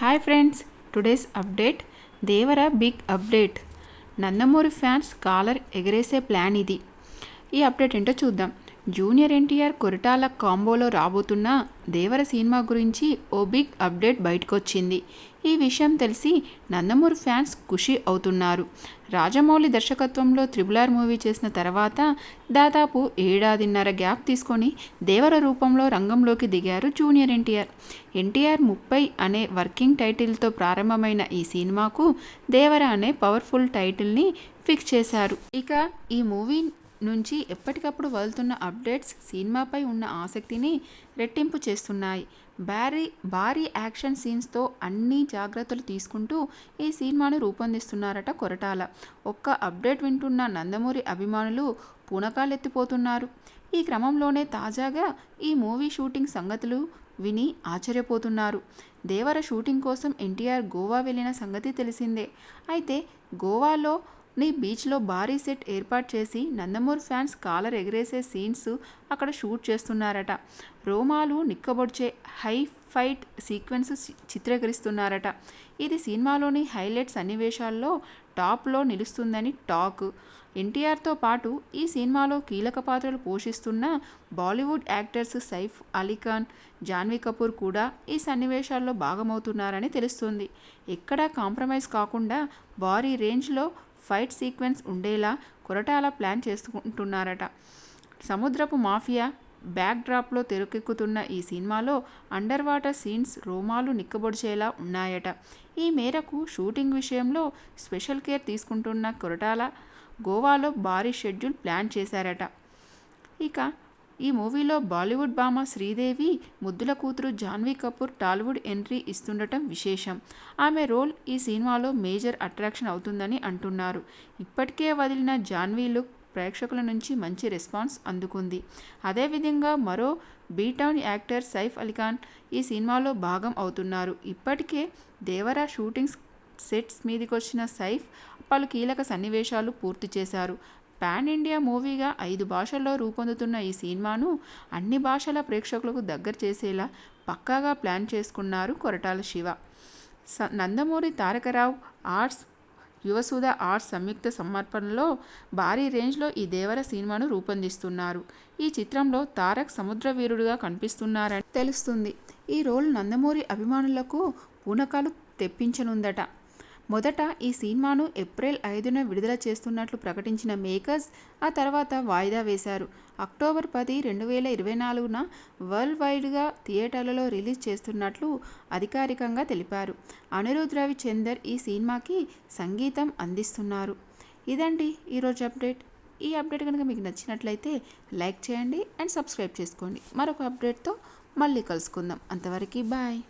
Hi friends today's update Devara big update Nandamuri fans collar ఎగరేసే plan ఇది. ఈ update ఏంటో చూద్దాం. జూనియర్ ఎన్టీఆర్ కొరటాల కాంబోలో రాబోతున్న దేవర సినిమా గురించి ఓ బిగ్ అప్డేట్ బయటకొచ్చింది. ఈ విషయం తెలిసి నందమూరి ఫ్యాన్స్ ఖుషి అవుతున్నారు. రాజమౌళి దర్శకత్వంలో త్రిబులార్ మూవీ చేసిన తర్వాత దాదాపు ఏడాదిన్నర గ్యాప్ తీసుకొని దేవర రూపంలో రంగంలోకి దిగారు జూనియర్ ఎన్టీఆర్. ఎన్టీఆర్ ముప్పై అనే వర్కింగ్ టైటిల్తో ప్రారంభమైన ఈ సినిమాకు దేవర అనే పవర్ఫుల్ టైటిల్ని ఫిక్స్ చేశారు. ఇక ఈ మూవీ నుంచి ఎప్పటికప్పుడు వదులుతున్న అప్డేట్స్ సినిమాపై ఉన్న ఆసక్తిని రెట్టింపు చేస్తున్నాయి. భారీ భారీ యాక్షన్ సీన్స్తో అన్ని జాగ్రత్తలు తీసుకుంటూ ఈ సినిమాను రూపొందిస్తున్నారట కొరటాల. ఒక్క అప్డేట్ వింటున్న నందమూరి అభిమానులు పూనకాలెత్తిపోతున్నారు. ఈ క్రమంలోనే తాజాగా ఈ మూవీ షూటింగ్ సంగతులు విని ఆశ్చర్యపోతున్నారు. దేవర షూటింగ్ కోసం ఎన్టీఆర్ గోవా వెళ్ళిన సంగతి తెలిసిందే. అయితే గోవాలో ని బీచ్లో భారీ సెట్ ఏర్పాటు చేసి నందమూరి ఫ్యాన్స్ కాలర్ ఎగరేసే సీన్స్ అక్కడ షూట్ చేస్తున్నారట. రోమాలు నిక్కబొడ్చే హై ఫైట్ సీక్వెన్స్ చిత్రీకరిస్తున్నారట. ఇది సినిమాలోని హైలైట్ సన్నివేశాల్లో టాప్లో నిలుస్తుందని టాక్. ఎన్టీఆర్తో పాటు ఈ సినిమాలో కీలక పాత్రలు పోషిస్తున్న బాలీవుడ్ యాక్టర్స్ సైఫ్ అలీఖాన్ జాన్వీ కపూర్ కూడా ఈ సన్నివేశాల్లో భాగమవుతున్నారని తెలుస్తుంది. ఎక్కడా కాంప్రమైజ్ కాకుండా భారీ రేంజ్లో ఫైట్ సీక్వెన్స్ ఉండేలా కొరటాల ప్లాన్ చేసుకుంటున్నారట. సముద్రపు మాఫియా బ్యాక్ డ్రాప్లో తెరకెక్కుతున్న ఈ సినిమాలో అండర్ వాటర్ సీన్స్ రోమాలు నిక్కబొడిచేలా ఉన్నాయట. ఈ మేరకు షూటింగ్ విషయంలో స్పెషల్ కేర్ తీసుకుంటున్న కొరటాల గోవాలో భారీ షెడ్యూల్ ప్లాన్ చేశారట. ఇక ఈ మూవీలో బాలీవుడ్ భామ శ్రీదేవి ముద్దుల కూతురు జాన్వీ కపూర్ టాలీవుడ్ ఎంట్రీ ఇస్తుండటం విశేషం. ఆమె రోల్ ఈ సినిమాలో మేజర్ అట్రాక్షన్ అవుతుందని అంటున్నారు. ఇప్పటికే వదిలిన జాన్వీ లుక్ ప్రేక్షకుల నుంచి మంచి రెస్పాన్స్ అందుకుంది. అదేవిధంగా మరో బీటౌన్ యాక్టర్ సైఫ్ అలీఖాన్ ఈ సినిమాలో భాగం అవుతున్నారు. ఇప్పటికే దేవరా షూటింగ్స్ సెట్స్ మీదకొచ్చిన సైఫ్ పలు కీలక సన్నివేశాలు పూర్తి చేశారు. పాన్ ఇండియా మూవీగా ఐదు భాషల్లో రూపొందుతున్న ఈ సినిమాను అన్ని భాషల ప్రేక్షకులకు దగ్గర చేసేలా పక్కాగా ప్లాన్ చేసుకున్నారు కొరటాల శివ. స నందమూరి తారకరావు ఆర్ట్స్ యువసుధ ఆర్ట్స్ సంయుక్త సమర్పణలో భారీ రేంజ్లో ఈ దేవర సినిమాను రూపొందిస్తున్నారు. ఈ చిత్రంలో తారక్ సముద్ర వీరుడుగా కనిపిస్తున్నారని తెలుస్తుంది. ఈ రోల్ నందమూరి అభిమానులకు పూనకాలు తెప్పించనుందట. మొదట ఈ సినిమాను ఏప్రిల్ ఐదున విడుదల చేస్తున్నట్లు ప్రకటించిన మేకర్స్ ఆ తర్వాత వాయిదా వేశారు. అక్టోబర్ పది రెండు వేల ఇరవై నాలుగున వరల్డ్ వైడ్గా థియేటర్లలో రిలీజ్ చేస్తున్నట్లు అధికారికంగా తెలిపారు. అనిరుద్ రవిచందర్ ఈ సినిమాకి సంగీతం అందిస్తున్నారు. ఇదండి ఈరోజు అప్డేట్. ఈ అప్డేట్ కనుక మీకు నచ్చినట్లయితే లైక్ చేయండి అండ్ సబ్స్క్రైబ్ చేసుకోండి. మరొక అప్డేట్తో మళ్ళీ కలుసుకుందాం. అంతవరకు బాయ్.